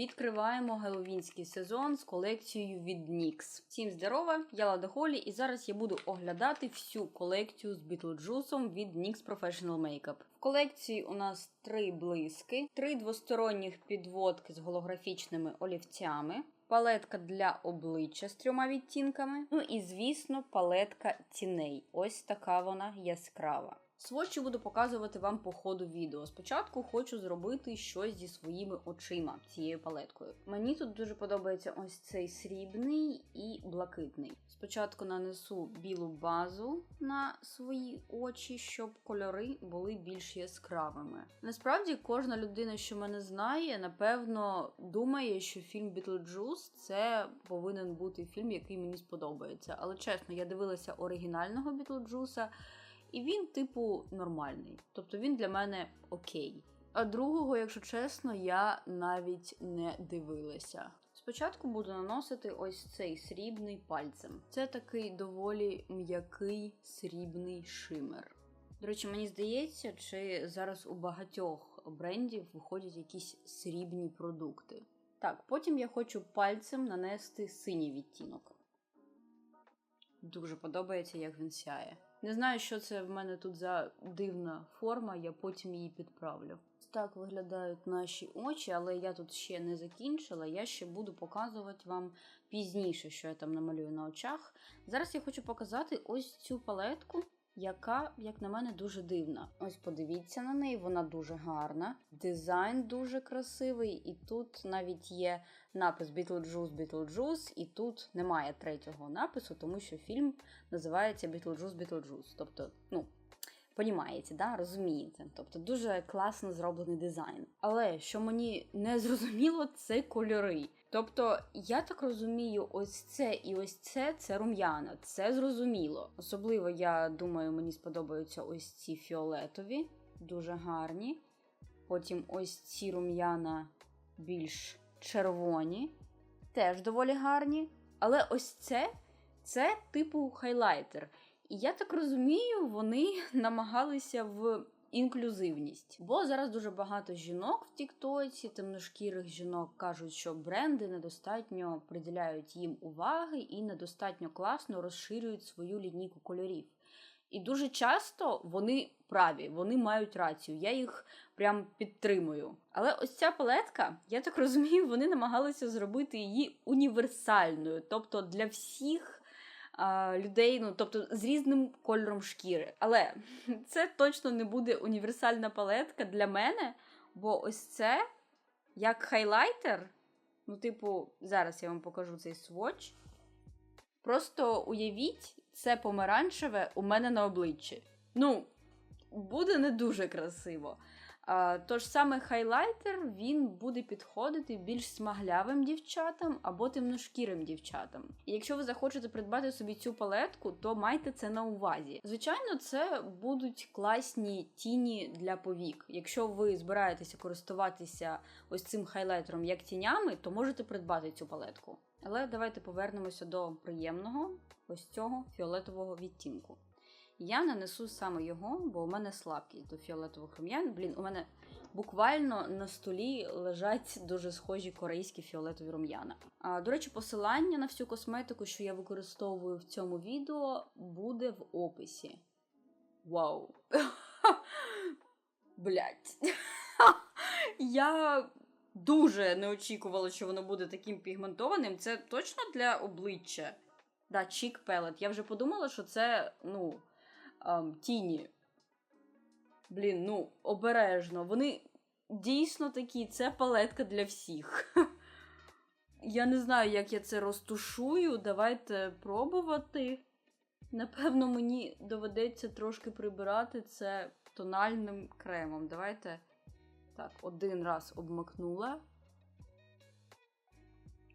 Відкриваємо геловінський сезон з колекцією від NYX. Всім здорова, я Лада Холі, і зараз я буду оглядати всю колекцію з Бітлджусом від NYX Professional Makeup. В колекції у нас три блиски, три двосторонніх підводки з голографічними олівцями. Палетка для обличчя з трьома відтінками. Ну і, звісно, палетка тіней. Ось така вона яскрава. Сводчі буду показувати вам по ходу відео. Спочатку хочу зробити щось зі своїми очима цією палеткою. Мені тут дуже подобається ось цей срібний і блакитний. Спочатку нанесу білу базу на свої очі, щоб кольори були більш яскравими. Насправді, кожна людина, що мене знає, напевно думає, що фільм Бітлджус це повинен бути фільм, який мені сподобається. Але чесно, я дивилася оригінального Бітлджуса. І він, типу, нормальний. Тобто він для мене окей. А другого, якщо чесно, я навіть не дивилася. Спочатку буду наносити ось цей срібний пальцем. Це такий доволі м'який срібний шимер. До речі, мені здається, чи зараз у багатьох брендів виходять якісь срібні продукти. Так, потім я хочу пальцем нанести синій відтінок. Дуже подобається, як він сяє. Не знаю, що це в мене тут за дивна форма, я потім її підправлю. Так виглядають наші очі, але я тут ще не закінчила. Я ще буду показувати вам пізніше, що я там намалюю на очах. Зараз я хочу показати ось цю палетку, яка, як на мене, дуже дивна. Ось подивіться на неї, вона дуже гарна. Дизайн дуже красивий, і тут навіть є напис Beetlejuice, Beetlejuice, і тут немає третього напису, тому що фільм називається Beetlejuice, Beetlejuice. Тобто, ну. Понімаєте, да? розумієте. Тобто дуже класно зроблений дизайн. Але що мені не зрозуміло, це кольори. Тобто, я так розумію, ось це і ось це це рум'яна. Це зрозуміло. Особливо, я думаю, мені сподобаються ось ці фіолетові, дуже гарні. Потім ось ці рум'яна більш червоні, теж доволі гарні. Але ось це це типу хайлайтер. І я так розумію, вони намагалися в інклюзивність. Бо зараз дуже багато жінок в Тіктоці, темношкірих жінок кажуть, що бренди недостатньо приділяють їм уваги і недостатньо класно розширюють свою лінійку кольорів. І дуже часто вони праві, вони мають рацію. Я їх прям підтримую. Але ось ця палетка, я так розумію, вони намагалися зробити її універсальною, тобто для всіх людей, ну тобто з різним кольором шкіри. Але це точно не буде універсальна палетка для мене, бо ось це як хайлайтер. Ну, типу, зараз я вам покажу цей сводч. Просто уявіть, це помаранчеве у мене на обличчі. Ну, буде не дуже красиво. Тож саме хайлайтер він буде підходити більш смаглявим дівчатам або темношкірим дівчатам. І якщо ви захочете придбати собі цю палетку, то майте це на увазі. Звичайно, це будуть класні тіні для повік. Якщо ви збираєтеся користуватися ось цим хайлайтером як тінями, то можете придбати цю палетку. Але давайте повернемося до приємного ось цього фіолетового відтінку. Я нанесу саме його, бо у мене слабкість до фіолетових рум'ян. Блін, у мене буквально на столі лежать дуже схожі корейські фіолетові рум'яна. А, До речі, посилання на всю косметику, що я використовую в цьому відео, буде в описі. Вау! Блять. Я дуже не очікувала, що воно буде таким пігментованим. Це точно для обличчя. Да, чік пелет. Я вже подумала, що це, ну ем, тіні. Блін, ну, обережно. Вони дійсно такі, це палетка для всіх. Я не знаю, як я це розтушую. Давайте пробувати. Напевно, мені доведеться трошки прибирати це тональним кремом. Давайте. Так, один раз обмакнула.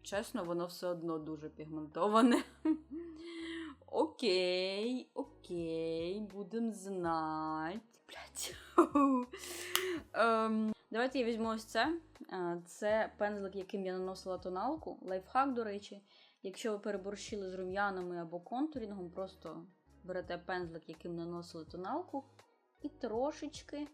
Чесно, воно все одно дуже пігментоване. Окей, окей, будемо знати. Блять. ем, давайте я візьму ось це. Е, це пензлик, яким я наносила тоналку. Лайфхак, до речі. Якщо ви переборщили з рум'янами або контурінгом, просто берете пензлик, яким наносили тоналку, і трошечки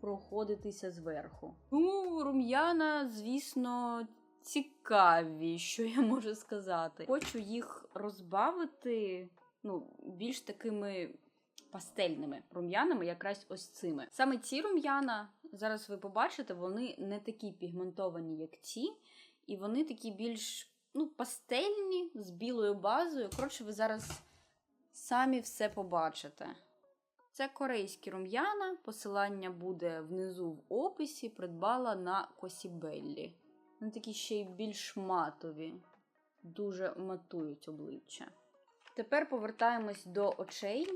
проходитися зверху. Ну, рум'яна, звісно, цікаві, що я можу сказати. Хочу їх розбавити ну, більш такими пастельними рум'янами, якраз ось цими. Саме ці рум'яна, зараз ви побачите, вони не такі пігментовані, як ці, і вони такі більш ну, пастельні з білою базою. Коротше, ви зараз самі все побачите. Це корейські рум'яна. Посилання буде внизу в описі. Придбала на Косібеллі. Вони такі ще й більш матові, дуже матують обличчя. Тепер повертаємось до очей.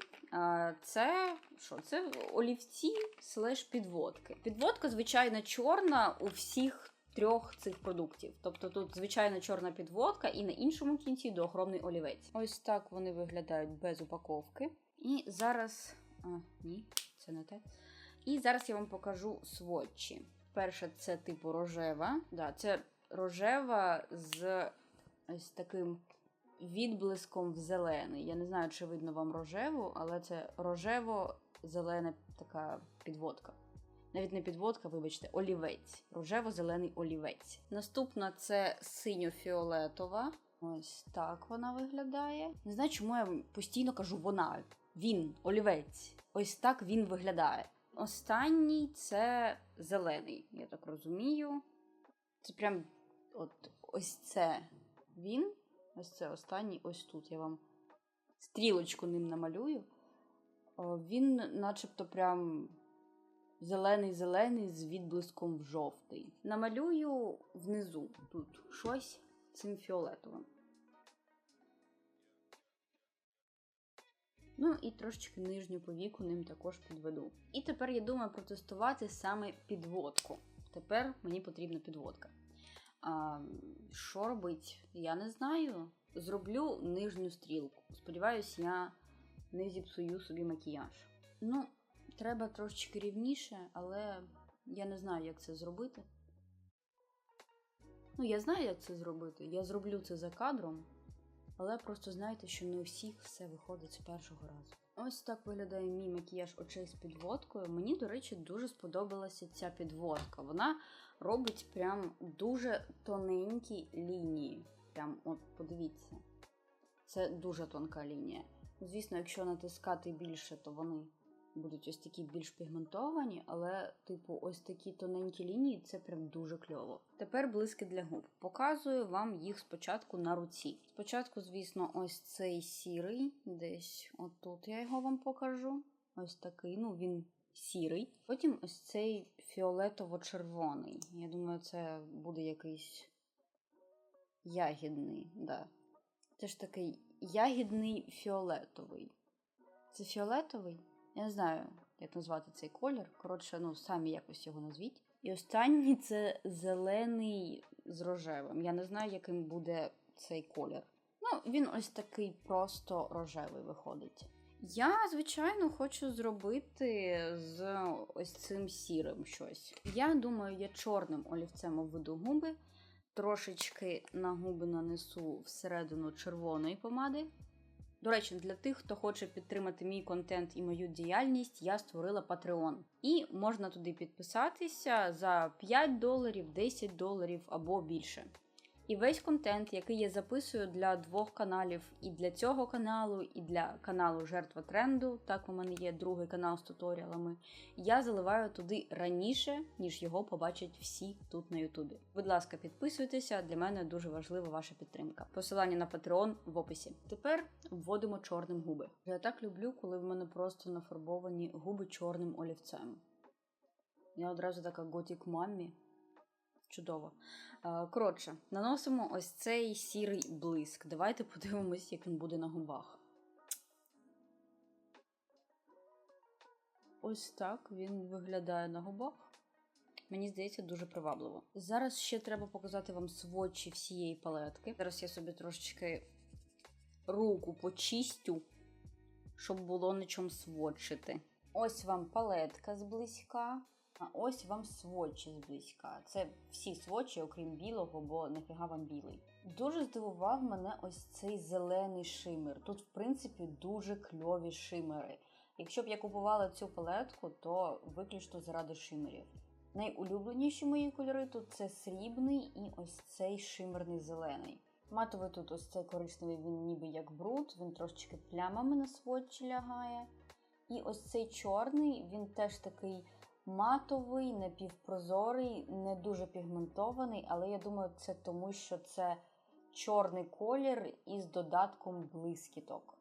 Це що? Це олівці слеш підводки. Підводка, звичайно, чорна у всіх трьох цих продуктів. Тобто тут звичайно чорна підводка, і на іншому кінці доохромний олівець. Ось так вони виглядають без упаковки. І зараз. А, ні, це не те. І зараз я вам покажу сводчі. Перша це типу рожева. Да, Це рожева з ось таким відблиском в зелений. Я не знаю, чи видно вам рожеву, але це рожево-зелена така підводка. Навіть не підводка, вибачте, олівець. Рожево-зелений олівець. Наступна це синьо-фіолетова. Ось так вона виглядає. Не знаю, чому я постійно кажу вона. Він, олівець. Ось так він виглядає. Останній це зелений, я так розумію. Це прям от ось це він. Ось це останній, ось тут. Я вам стрілочку ним намалюю. Він, начебто, прям зелений-зелений з відблиском в жовтий. Намалюю внизу тут щось цим фіолетовим. Ну і трошечки нижню повіку ним також підведу. І тепер я думаю протестувати саме підводку. Тепер мені потрібна підводка. А, Що робить? Я не знаю. Зроблю нижню стрілку. Сподіваюсь, я не зіпсую собі макіяж. Ну, треба трошечки рівніше, але я не знаю, як це зробити. Ну, я знаю, як це зробити. Я зроблю це за кадром, але просто знайте, що не у всіх все виходить з першого разу. Ось так виглядає мій макіяж очей з підводкою. Мені, до речі, дуже сподобалася ця підводка. Вона робить прям дуже тоненькі лінії. Прям, от, подивіться, це дуже тонка лінія. Звісно, якщо натискати більше, то вони будуть ось такі більш пігментовані, але, типу, ось такі тоненькі лінії це прям дуже кльово. Тепер блиски для губ. Показую вам їх спочатку на руці. Спочатку, звісно, ось цей сірий, десь отут я його вам покажу. Ось такий, ну він сірий. Потім ось цей фіолетово-червоний. Я думаю, це буде якийсь ягідний. да. Це ж такий ягідний фіолетовий. Це фіолетовий? Я не знаю, як назвати цей колір. Коротше, ну, самі якось його назвіть. І останній це зелений з рожевим. Я не знаю, яким буде цей колір. Ну, він ось такий просто рожевий виходить. Я, звичайно, хочу зробити з ось цим сірим щось. Я думаю, я чорним олівцем обведу губи, трошечки на губи нанесу всередину червоної помади. До речі, для тих, хто хоче підтримати мій контент і мою діяльність, я створила Patreon. І можна туди підписатися за 5 доларів, 10 доларів або більше. І весь контент, який я записую для двох каналів, і для цього каналу, і для каналу Жертва тренду, так у мене є другий канал з туторіалами, я заливаю туди раніше, ніж його побачать всі тут на Ютубі. Будь ласка, підписуйтеся, для мене дуже важлива ваша підтримка. Посилання на Patreon в описі. Тепер вводимо чорним губи. Я так люблю, коли в мене просто нафарбовані губи чорним олівцем. Я одразу така готік мамі. Чудово. Коротше, наносимо ось цей сірий блиск. Давайте подивимось, як він буде на губах. Ось так він виглядає на губах. Мені здається, дуже привабливо. Зараз ще треба показати вам сводчі всієї палетки. Зараз я собі трошечки руку почистю, щоб було на чому сводчити. Ось вам палетка зблизька. Ось вам сводчі зблизька. Це всі сводчі, окрім білого, бо нафіга вам білий. Дуже здивував мене ось цей зелений шимер. Тут, в принципі, дуже кльові шимери. Якщо б я купувала цю палетку, то виключно заради шимерів. Найулюбленіші мої кольори тут це срібний і ось цей шимерний зелений. Матовий тут ось цей коричневий, він ніби як бруд, він трошечки плямами на сводчі лягає. І ось цей чорний, він теж такий матовий, напівпрозорий, не дуже пігментований, але я думаю, це тому, що це чорний колір із додатком блискіток.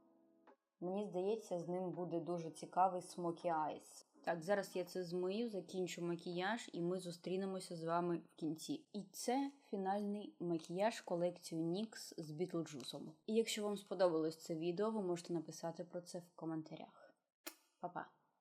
Мені здається, з ним буде дуже цікавий Smoky Eyes. Так, зараз я це змию, закінчу макіяж, і ми зустрінемося з вами в кінці. І це фінальний макіяж колекцію NYX з Бітлджусом. І якщо вам сподобалось це відео, ви можете написати про це в коментарях. Па-па!